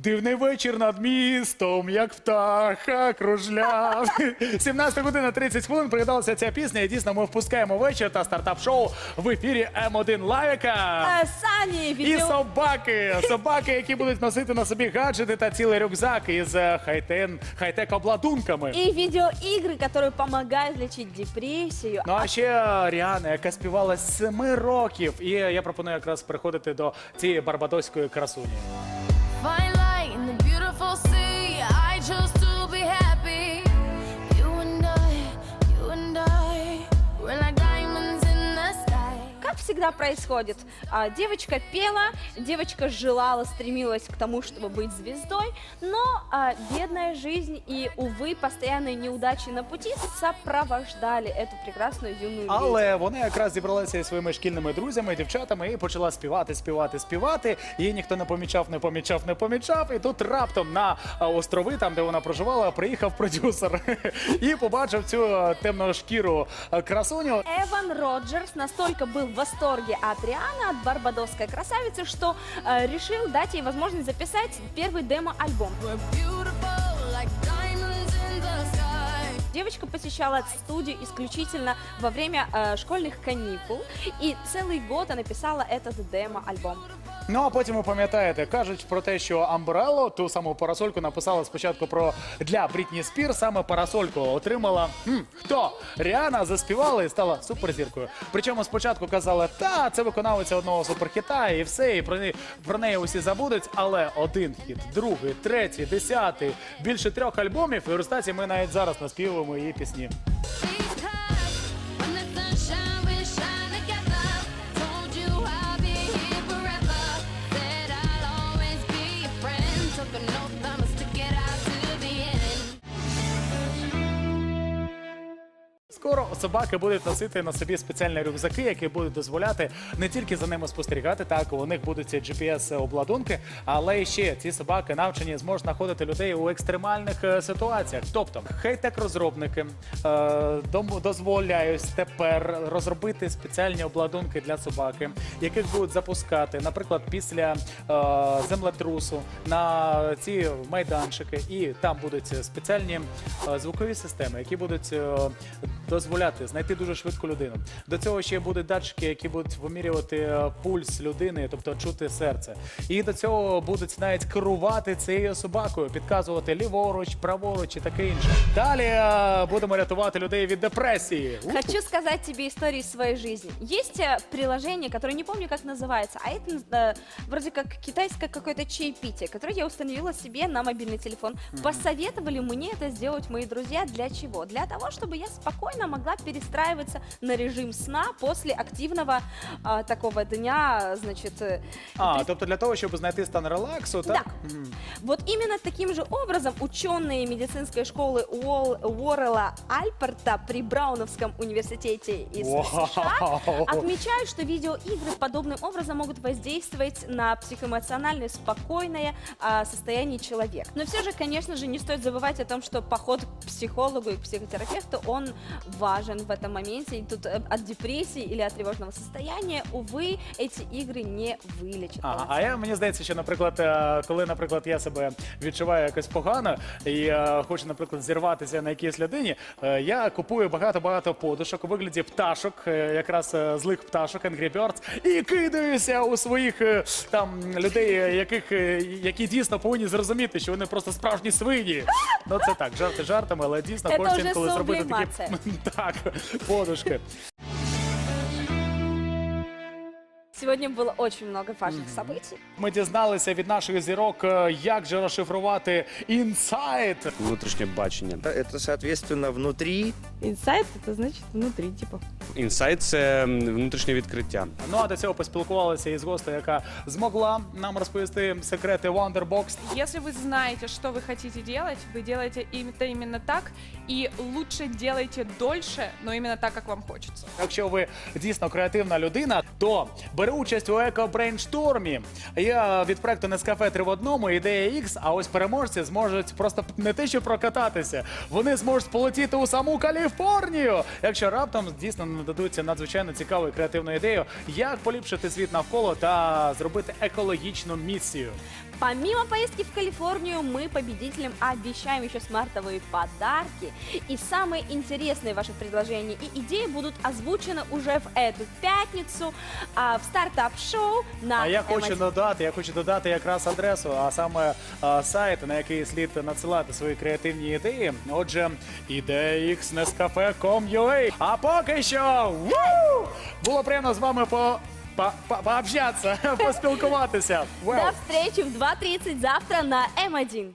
Дивний вечір над містом, як птаха кружляв. 17 година 30 хвилин пригадалася ця пісня. І дійсно ми впускаємо вечір та стартап-шоу в ефірі М1 Лайка. Э, Сани, І видео... собаки, собаки, які будуть носити на собі гаджети та цілий рюкзак із е, хайтен, хай-тек обладунками. И видеоигры, которые помогают лечить депрессию. Ну а ще Ріана, яка співала з семи років. І я пропоную якраз переходити до цієї барбадоської красуні. Fine light in the beautiful sea. I chose всегда происходит, а, девочка пела, девочка желала, стремилась к тому, чтобы быть звездой, но а, бедная жизнь и, увы, постоянные неудачи на пути сопровождали эту прекрасную юную леди. Але вона якраз зібралася зі своїми шкільними друзями, дівчатами і почала співати, співати, співати. Її ніхто не помічав, не помічав, не помічав. І тут раптом на а, острови, там де вона проживала, приїхав продюсер і побачив цю а, темношкіру а, красуню. Эван Роджерс настолько был в восторге от Рианы, от барбадосской красавицы, что э, решил дать ей возможность записать первый демо-альбом. Девочка посещала студию исключительно во время э, школьных каникул, и целый год она писала этот демо-альбом. Ну а потім ви пам'ятаєте, кажуть про те, що Амбрелло, ту саму парасольку, написала спочатку про для Брітні Спір, саме парасольку отримала хм, хто? Ріана заспівала і стала суперзіркою. Причому спочатку казали, та це виконавиця одного суперхіта, і все, і про неї про неї усі забудуть. Але один хіт, другий, третій, десятий, більше трьох альбомів. І в результаті ми навіть зараз наспівуємо її пісні. Скоро собаки будуть носити на собі спеціальні рюкзаки, які будуть дозволяти не тільки за ними спостерігати, так у них будуть GPS-обладунки, але й ще ці собаки навчені зможуть знаходити людей у екстремальних е, ситуаціях. Тобто, хай-тек розробники е, дозволяють тепер розробити спеціальні обладунки для собаки, яких будуть запускати, наприклад, після е, землетрусу на ці майданчики, і там будуть спеціальні е, звукові системи, які будуть е, дозволяти знайти дуже швидко людину. До цього ще будуть датчики, які будуть вимірювати е, пульс людини, тобто чути серце. І до цього будуть навіть керувати цією собакою, підказувати ліворуч, праворуч і таке інше. Далі е, будемо рятувати людей від депресії. У. Хочу сказать тебе историю из своей жизни. Есть э, приложение, которое не помню, как называется, а это э, вроде как китайское какое-то чаепитие, которое я установила себе на мобильный телефон. Посоветовали мне это сделать мои друзья. Для чего? Для того, чтобы я спокойно могла перестраиваться на режим сна после активного э, такого дня, значит, э, А, тобто для того, щоб знайти стан релаксу, так? Да. Вот именно таким же образом ученые медицинской школы Уол- Уоррелла Альперта при Брауновском университете из США Вау. отмечают, что видеоигры подобным образом могут воздействовать на психоэмоциональное спокойное а, состояние человека. Но все же, конечно же, не стоит забывать о том, что поход к психологу и к психотерапевту, он важен в этом моменте. И тут э, от депрессии или от тревожного состояния, увы, эти игры не вылечат. Ага, а я мені здається, що, наприклад, е, коли, наприклад, я себе відчуваю якось погано і е, хочу, наприклад, зірватися на якійсь людині, е, я купую багато-багато подушок у вигляді пташок, е, якраз е, злих пташок Angry Birds, і кидаюся у своїх е, там людей, е, яких е, які дійсно повинні зрозуміти, що вони просто справжні свині. Ну це так, жарти жартами, але дійсно Це хочеться вже інколи зробити такі сублімація. так, подушки. Сегодня было очень много важных событий. Ми дізналися від наших зірок, е, як же розшифрувати інсайт. внутрішнє бачення. Это, соответственно, внутри Инсайт это значит внутри, типа. Інсайт це м, внутрішнє відкриття. Ну а до цього поспілкувалися із гостею, яка змогла нам розповісти секрети Wonderbox. Если вы знаете, что вы хотите делать, вы делаете им- это именно так, и лучше делайте дольше, но именно так, как вам хочется. Якщо ви дійсно креативна людина, то бери участь у еко-брейнштормі. Я від проекту Нескафе 3 в одному, ідея X, а ось переможці зможуть просто не те, що прокататися, вони зможуть полетіти у саму Каліфорнію. Якщо раптом дійсно нададуть надзвичайно цікаву і креативну ідею, як поліпшити світ навколо та зробити екологічну місію. Помимо поездки в Калифорнию, мы победителям обещаем еще смартовые подарки. И самые интересные ваши предложения и идеи будут озвучены уже в эту пятницу а, в стартап-шоу на А я M1. хочу додати, я хочу додати якраз адресу, а саме а, сайт, на який слід надсилати свої креативні ідеї. Отже, idex.nescafe.com.ua. А поки що ву! було приємно з вами по. по- по- Пообщатися, поспілкуватися. Вау! До встречи в 2.30 завтра на М1.